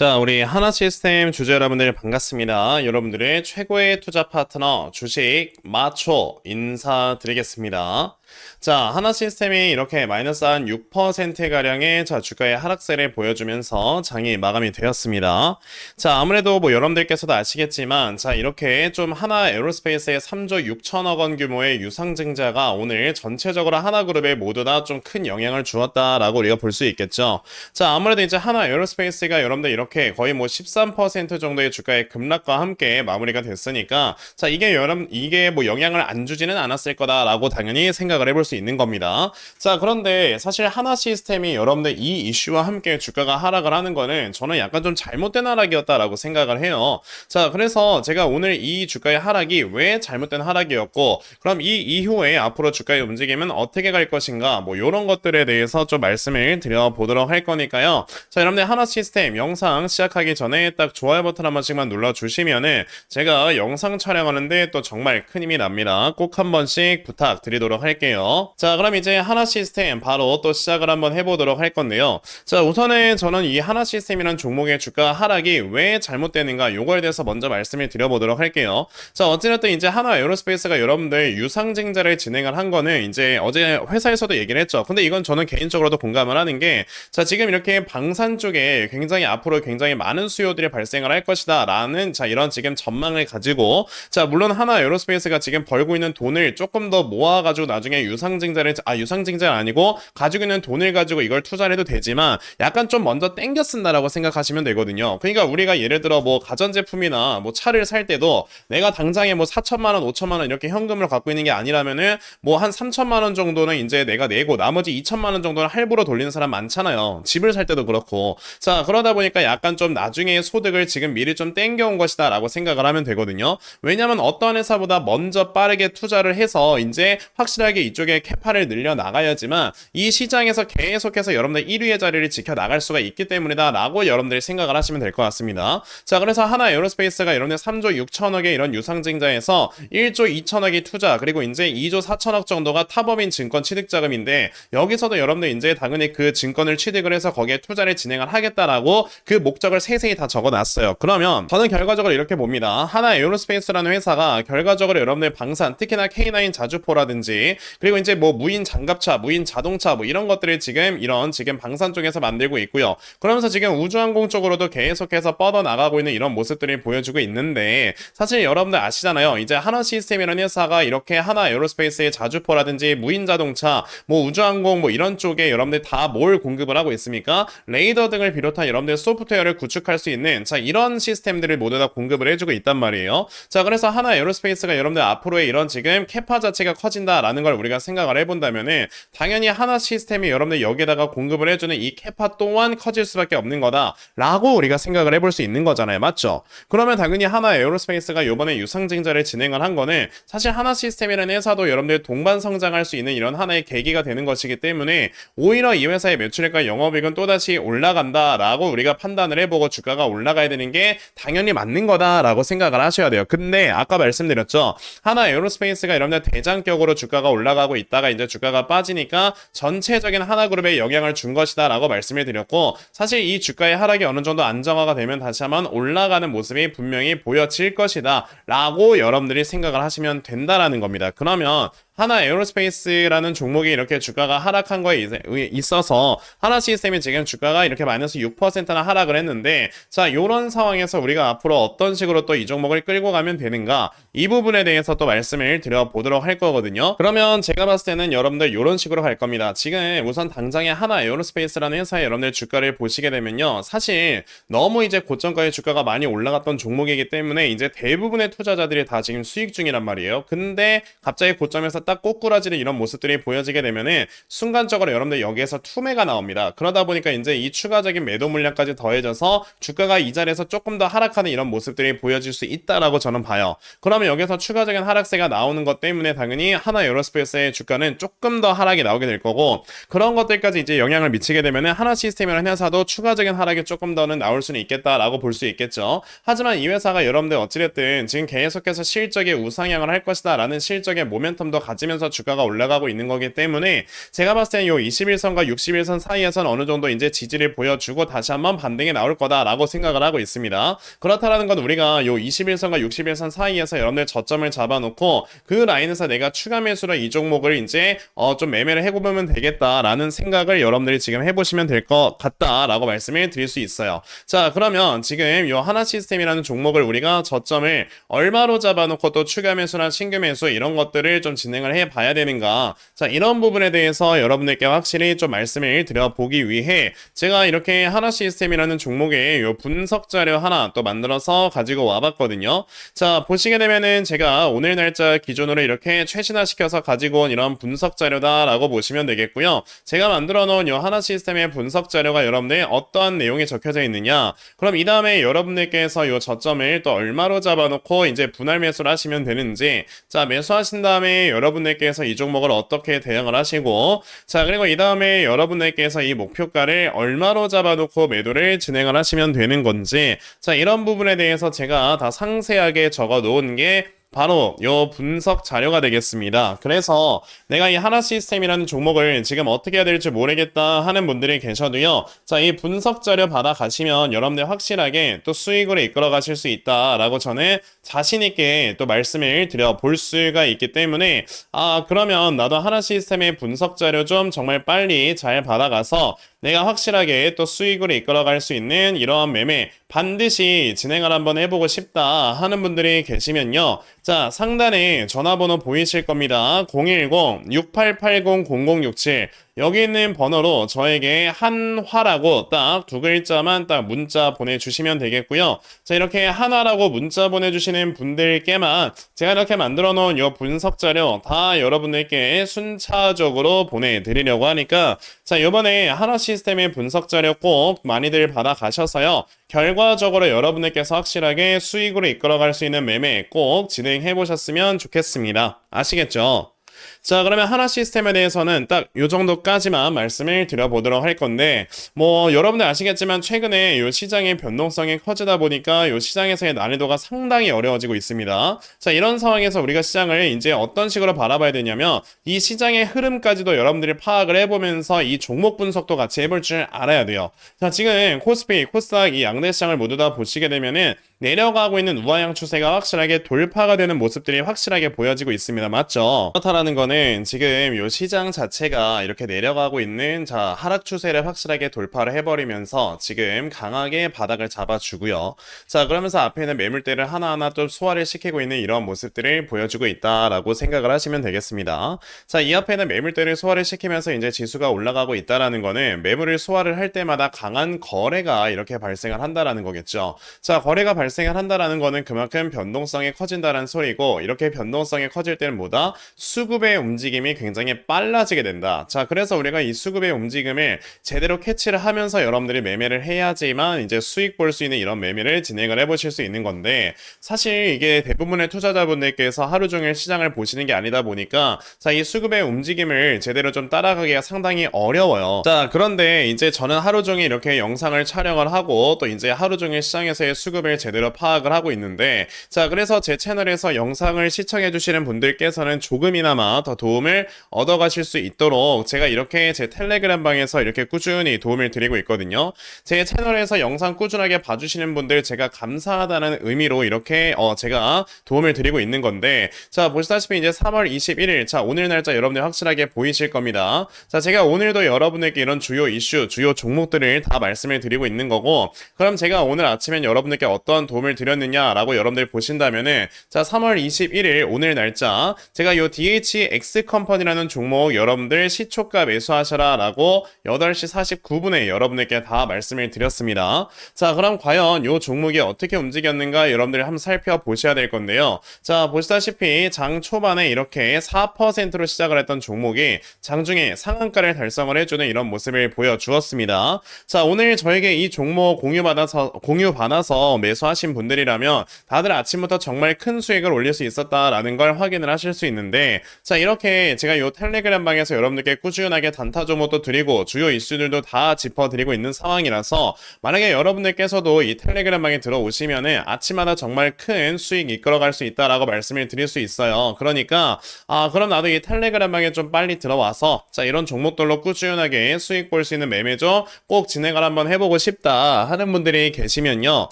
자, 우리 하나 시스템 주주 여러분들 반갑습니다. 여러분들의 최고의 투자 파트너 주식 마초 인사드리겠습니다. 자, 하나 시스템이 이렇게 마이너스 한 6%가량의 자, 주가의 하락세를 보여주면서 장이 마감이 되었습니다. 자, 아무래도 뭐 여러분들께서도 아시겠지만, 자, 이렇게 좀 하나 에어로스페이스의 3조 6천억 원 규모의 유상증자가 오늘 전체적으로 하나그룹에 모두 다 좀 큰 영향을 주었다라고 우리가 볼 수 있겠죠. 자, 아무래도 이제 하나 에어로스페이스가 여러분들 이렇게 거의 뭐 13% 정도의 주가의 급락과 함께 마무리가 됐으니까, 자, 이게 여러분, 이게 뭐 영향을 안 주지는 않았을 거다라고 당연히 생각 을 해볼 수 있는 겁니다. 자, 그런데 사실 하나 시스템이 여러분들 이 이슈와 함께 주가가 하락을 하는 거는 저는 약간 좀 잘못된 하락이었다라고 생각을 해요. 자, 그래서 제가 오늘 이 주가의 하락이 왜 잘못된 하락이었고, 그럼 이 이후에 앞으로 주가의 움직임은 어떻게 갈 것인가, 뭐 이런 것들에 대해서 좀 말씀을 드려보도록 할 거니까요. 자, 여러분들 하나 시스템 영상 시작하기 전에 딱 좋아요 버튼 한 번씩만 눌러주시면은 제가 영상 촬영하는데 또 정말 큰 힘이 납니다. 꼭 한 번씩 부탁드리도록 할게요. 자, 그럼 이제 하나 시스템 바로 또 시작을 한번 해보도록 할 건데요. 자, 우선은 저는 이 하나 시스템이라는 종목의 주가 하락이 왜 잘못되는가 요거에 대해서 먼저 말씀을 드려보도록 할게요. 자, 어찌됐든 이제 하나 에어로스페이스가 여러분들 유상증자를 진행을 한 거는 이제 어제 회사에서도 얘기를 했죠. 근데 이건 저는 개인적으로도 공감을 하는 게 자, 지금 이렇게 방산 쪽에 굉장히 앞으로 굉장히 많은 수요들이 발생을 할 것이다 라는 자, 이런 지금 전망을 가지고 자, 물론 하나 에어로스페이스가 지금 벌고 있는 돈을 조금 더 모아가지고 나중에 유상증자를 아 유상증자가 아니고 가지고 있는 돈을 가지고 이걸 투자를 해도 되지만 약간 좀 먼저 땡겨 쓴다라고 생각하시면 되거든요. 그러니까 우리가 예를 들어 뭐 가전제품이나 뭐 차를 살 때도 내가 당장에 뭐 4천만 원, 5천만 원 이렇게 현금을 갖고 있는 게 아니라면은 뭐 한 3천만 원 정도는 이제 내가 내고 나머지 2천만 원 정도는 할부로 돌리는 사람 많잖아요. 집을 살 때도 그렇고. 자, 그러다 보니까 약간 좀 나중에 소득을 지금 미리 좀 땡겨온 것이다라고 생각을 하면 되거든요. 왜냐면 어떤 회사보다 먼저 빠르게 투자를 해서 이제 확실하게 이쪽에 캐파를 늘려 나가야지만 이 시장에서 계속해서 여러분들 1위의 자리를 지켜 나갈 수가 있기 때문이다라고 여러분들이 생각을 하시면 될 것 같습니다. 자, 그래서 하나 에어로스페이스가 여러분들 3조 6천억의 이런 유상증자에서 1조 2천억이 투자 그리고 이제 2조 4천억 정도가 타법인 증권 취득 자금인데 여기서도 여러분들 이제 당연히 그 증권을 취득을 해서 거기에 투자를 진행을 하겠다라고 그 목적을 세세히 다 적어놨어요. 그러면 저는 결과적으로 이렇게 봅니다. 하나 에어로스페이스라는 회사가 결과적으로 여러분들 방산 특히나 K9 자주포라든지 그리고 이제 뭐 무인 장갑차, 무인 자동차 뭐 이런 것들을 지금 이런 지금 방산 쪽에서 만들고 있고요. 그러면서 지금 우주항공 쪽으로도 계속해서 뻗어 나가고 있는 이런 모습들이 보여주고 있는데 사실 여러분들 아시잖아요. 이제 하나 시스템이라는 회사가 이렇게 하나 에어로스페이스의 자주포라든지 무인 자동차, 뭐 우주항공 뭐 이런 쪽에 여러분들 다 뭘 공급을 하고 있습니까? 레이더 등을 비롯한 여러분들 소프트웨어를 구축할 수 있는 자 이런 시스템들을 모두 다 공급을 해주고 있단 말이에요. 자 그래서 하나 에어로스페이스가 여러분들 앞으로의 이런 지금 캐파 자체가 커진다라는 걸 우리가 생각을 해본다면 은 당연히 하나 시스템이 여러분들 여기에다가 공급을 해주는 이 캐파 또한 커질 수밖에 없는 거다라고 우리가 생각을 해볼 수 있는 거잖아요, 맞죠? 그러면 당연히 하나 에어로스페이스가 이번에 유상증자를 진행을 한 거는 사실 하나 시스템이라는 회사도 여러분들 동반 성장할 수 있는 이런 하나의 계기가 되는 것이기 때문에 오히려 이 회사의 매출액과 영업이익은 또다시 올라간다라고 우리가 판단을 해보고 주가가 올라가야 되는 게 당연히 맞는 거다라고 생각을 하셔야 돼요. 근데 아까 말씀드렸죠. 하나 에어로스페이스가 여러분들 대장격으로 주가가 올라 가고 있다가 이제 주가가 빠지니까 전체적인 하나그룹에 영향을 준 것이다라고 말씀을 드렸고 사실 이 주가의 하락이 어느 정도 안정화가 되면 다시 한번 올라가는 모습이 분명히 보여질 것이다라고 여러분들이 생각을 하시면 된다라는 겁니다. 그러면 하나 에어로스페이스라는 종목이 이렇게 주가가 하락한 거에 있어서 하나 시스템이 지금 주가가 이렇게 마이너스 6%나 하락을 했는데 자 이런 상황에서 우리가 앞으로 어떤 식으로 또 이 종목을 끌고 가면 되는가? 이 부분에 대해서 또 말씀을 드려보도록 할 거거든요. 그러면 제가 봤을 때는 여러분들 이런 식으로 갈 겁니다. 지금 우선 당장에 하나 에어로스페이스라는 회사에 여러분들 주가를 보시게 되면요 사실 너무 이제 고점가의 주가가 많이 올라갔던 종목이기 때문에 이제 대부분의 투자자들이 다 지금 수익 중이란 말이에요. 근데 갑자기 고점에서 딱 꼬꾸라지는 이런 모습들이 보여지게 되면은 순간적으로 여러분들 여기에서 투매가 나옵니다. 그러다 보니까 이제 이 추가적인 매도 물량까지 더해져서 주가가 이 자리에서 조금 더 하락하는 이런 모습들이 보여질 수 있다라고 저는 봐요. 그러면 여기서 추가적인 하락세가 나오는 것 때문에 당연히 하나 에어로스페이스의 주가는 조금 더 하락이 나오게 될 거고 그런 것들까지 이제 영향을 미치게 되면은 하나 시스템이라는 회사도 추가적인 하락이 조금 더는 나올 수는 있겠다라고 볼 수 있겠죠. 하지만 이 회사가 여러분들 어찌됐든 지금 계속해서 실적의 우상향을 할 것이다라는 실적의 모멘텀도 가지 고 맞으면서 주가가 올라가고 있는 거기 때문에 제가 봤을 땐요 21선과 61선 사이에선 어느 정도 이제 지지를 보여주고 다시 한번 반등이 나올 거다라고 생각을 하고 있습니다. 그렇다라는 건 우리가 요 21선과 61선 사이에서 여러분들 저점을 잡아놓고 그 라인에서 내가 추가 매수로 이 종목을 이제 어 좀 매매를 해보면 되겠다라는 생각을 여러분들이 지금 해보시면 될 것 같다라고 말씀을 드릴 수 있어요. 자 그러면 지금 요 하나 시스템이라는 종목을 우리가 저점을 얼마로 잡아놓고 또 추가 매수나 신규 매수 이런 것들을 좀 진행을 해 봐야 되는가? 자 이런 부분에 대해서 여러분들께 확실히 좀 말씀을 드려보기 위해 제가 이렇게 하나 시스템이라는 종목의 요 분석 자료 하나 또 만들어서 가지고 와봤거든요. 자 보시게 되면은 제가 오늘 날짜 기준으로 이렇게 최신화 시켜서 가지고 온 이런 분석 자료다 라고 보시면 되겠고요. 제가 만들어 놓은 요 하나 시스템의 분석 자료가 여러분들 어떠한 내용이 적혀져 있느냐? 그럼 이 다음에 여러분들께서 요 저점을 또 얼마로 잡아놓고 이제 분할 매수를 하시면 되는지 자 매수하신 다음에 여러분 들께서 이 종목을 어떻게 대응을 하시고 자 그리고 이 다음에 여러분들께서 이 목표가를 얼마로 잡아놓고 매도를 진행을 하시면 되는 건지 자 이런 부분에 대해서 제가 다 상세하게 적어 놓은 게 바로 요 분석 자료가 되겠습니다. 그래서 내가 이 하나 시스템이라는 종목을 지금 어떻게 해야 될지 모르겠다 하는 분들이 계셔도요. 자, 이 분석 자료 받아 가시면 여러분들 확실하게 또 수익으로 이끌어 가실 수 있다라고 저는 자신 있게 또 말씀을 드려 볼 수가 있기 때문에 아, 그러면 나도 하나 시스템의 분석 자료 좀 정말 빨리 잘 받아가서 내가 확실하게 또 수익으로 이끌어갈 수 있는 이러한 매매 반드시 진행을 한번 해보고 싶다 하는 분들이 계시면요. 자, 상단에 전화번호 보이실 겁니다. 010-6880-0067 여기 있는 번호로 저에게 한화라고 딱 두 글자만 딱 문자 보내주시면 되겠고요. 자, 이렇게 한화라고 문자 보내주시는 분들께만 제가 이렇게 만들어 놓은 이 분석 자료 다 여러분들께 순차적으로 보내드리려고 하니까 자, 이번에 하나 시스템의 분석 자료 꼭 많이들 받아 가셔서요. 결과적으로 여러분들께서 확실하게 수익으로 이끌어갈 수 있는 매매 꼭 진행해 보셨으면 좋겠습니다. 아시겠죠? 자, 그러면 하나 시스템에 대해서는 딱 요 정도까지만 말씀을 드려보도록 할 건데, 뭐, 여러분들 아시겠지만, 최근에 요 시장의 변동성이 커지다 보니까 요 시장에서의 난이도가 상당히 어려워지고 있습니다. 자, 이런 상황에서 우리가 시장을 이제 어떤 식으로 바라봐야 되냐면, 이 시장의 흐름까지도 여러분들이 파악을 해보면서 이 종목 분석도 같이 해볼 줄 알아야 돼요. 자, 지금 코스피, 코스닥 이 양대 시장을 모두 다 보시게 되면은, 내려가고 있는 우하향 추세가 확실하게 돌파가 되는 모습들이 확실하게 보여지고 있습니다. 맞죠? 그렇다라는 거는 지금 요 시장 자체가 이렇게 내려가고 있는 자 하락 추세를 확실하게 돌파를 해버리면서 지금 강하게 바닥을 잡아주고요. 자 그러면서 앞에 있는 매물대를 하나하나 좀 소화를 시키고 있는 이런 모습들을 보여주고 있다라고 생각을 하시면 되겠습니다. 자 이 앞에 있는 매물대를 소화를 시키면서 이제 지수가 올라가고 있다라는 거는 매물을 소화를 할 때마다 강한 거래가 이렇게 발생을 한다라는 거겠죠. 자 거래가 발 발생을 한다라는 거는 그만큼 변동성이 커진다는 소리고 이렇게 변동성이 커질 때는 뭐다? 수급의 움직임이 굉장히 빨라지게 된다. 자, 그래서 우리가 이 수급의 움직임을 제대로 캐치를 하면서 여러분들이 매매를 해야지만 이제 수익 볼 수 있는 이런 매매를 진행을 해보실 수 있는 건데 사실 이게 대부분의 투자자분들께서 하루 종일 시장을 보시는 게 아니다 보니까 자, 이 수급의 움직임을 제대로 좀 따라가기가 상당히 어려워요. 자, 그런데 이제 저는 하루 종일 이렇게 영상을 촬영을 하고 또 이제 하루 종일 시장에서의 수급을 제대로 파악을 하고 있는데 자 그래서 제 채널에서 영상을 시청해 주시는 분들께서는 조금이나마 더 도움을 얻어 가실 수 있도록 제가 이렇게 제 텔레그램 방에서 이렇게 꾸준히 도움을 드리고 있거든요. 제 채널에서 영상 꾸준하게 봐주시는 분들 제가 감사하다는 의미로 이렇게 어 제가 도움을 드리고 있는 건데 자 보시다시피 이제 3월 21일 자 오늘 날짜 여러분들 확실하게 보이실 겁니다. 자 제가 오늘도 여러분에게 이런 주요 이슈 주요 종목들을 다 말씀을 드리고 있는 거고 그럼 제가 오늘 아침엔 여러분들께 어떤 도움을 드렸느냐라고 여러분들 보신다면은 자 3월 21일 오늘 날짜 제가 요 DHX 컴퍼니라는 종목 여러분들 시초가 매수하셔라 라고 8시 49분에 여러분들께 다 말씀을 드렸습니다. 자 그럼 과연 요 종목이 어떻게 움직였는가 여러분들이 한번 살펴보셔야 될 건데요. 자 보시다시피 장 초반에 이렇게 4%로 시작을 했던 종목이 장중에 상한가를 달성을 해주는 이런 모습을 보여주었습니다. 자 오늘 저에게 이 종목 공유 받아서 공유 받아서 매수하시 하신 분들이라면 다들 아침부터 정말 큰 수익을 올릴 수 있었다라는 걸 확인을 하실 수 있는데 자 이 렇게 제가 요 텔레그램 방에서 여러분들께 꾸준하게 단타 종목도 드리고 주요 이슈들도 다 짚어드리고 있는 상황이라서 만약에 여러분들께서도 이 텔레그램 방에 들어오시면 은 아침마다 정말 큰 수익 이끌어갈 수 있다라고 말씀을 드릴 수 있어요. 그러니까 아 그럼 나도 이 텔레그램 방에 좀 빨리 들어와서 자 이런 종목들로 꾸준하게 수익 볼 수 있는 매매죠. 꼭 진행을 한번 해보고 싶다 하는 분들이 계시면요.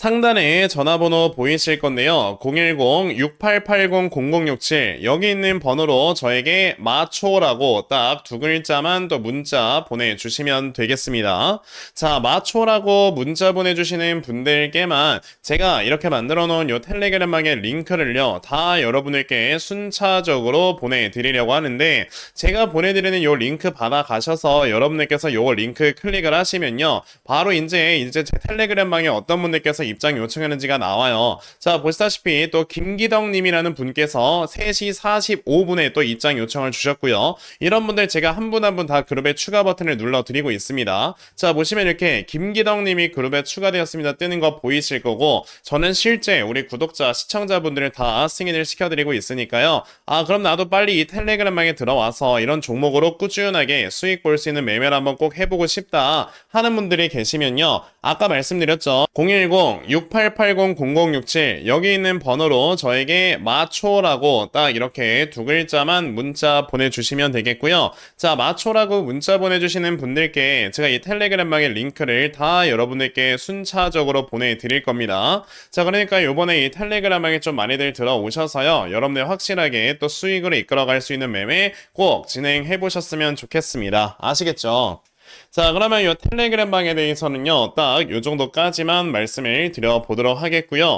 상단에 전화번호 보이실 건데요. 010-6880-0067 여기 있는 번호로 저에게 마초라고 딱 두 글자만 또 문자 보내주시면 되겠습니다. 자 마초라고 문자 보내주시는 분들께만 제가 이렇게 만들어 놓은 요 텔레그램방의 링크를요 다 여러분들께 순차적으로 보내드리려고 하는데 제가 보내드리는 요 링크 받아 가셔서 여러분들께서 요 링크 클릭을 하시면요 바로 이제 이제 제 텔레그램 방에 어떤 분들께서 입장 요청하는지가 나와요 자 보시다시피 또 김기덕님이라는 분께서 3시 45분에 또 입장 요청을 주셨고요. 이런 분들 제가 한 분 한 분 다 그룹에 추가 버튼을 눌러 드리고 있습니다. 자 보시면 이렇게 김기덕님이 그룹에 추가되었습니다. 뜨는 거 보이실 거고 저는 실제 우리 구독자 시청자분들을 다 승인을 시켜드리고 있으니까요. 아 그럼 나도 빨리 이 텔레그램 방에 들어와서 이런 종목으로 꾸준하게 수익 볼 수 있는 매매를 한번 꼭 해보고 싶다 하는 분들이 계시면요. 아까 말씀드렸죠. 010-6880-0067 여기 있는 번호로 저에게 마초라고 딱 이렇게 두 글자만 문자 보내주시면 되겠고요 자 마초라고 문자 보내주시는 분들께 제가 이 텔레그램 방의 링크를 다 여러분들께 순차적으로 보내드릴 겁니다 자 그러니까 요번에 이 텔레그램 방에 좀 많이들 들어오셔서요 여러분들 확실하게 또 수익으로 이끌어갈 수 있는 매매 꼭 진행해 보셨으면 좋겠습니다 아시겠죠? 자, 그러면 이 텔레그램 방에 대해서는요, 딱 요 정도까지만 말씀을 드려보도록 하겠고요.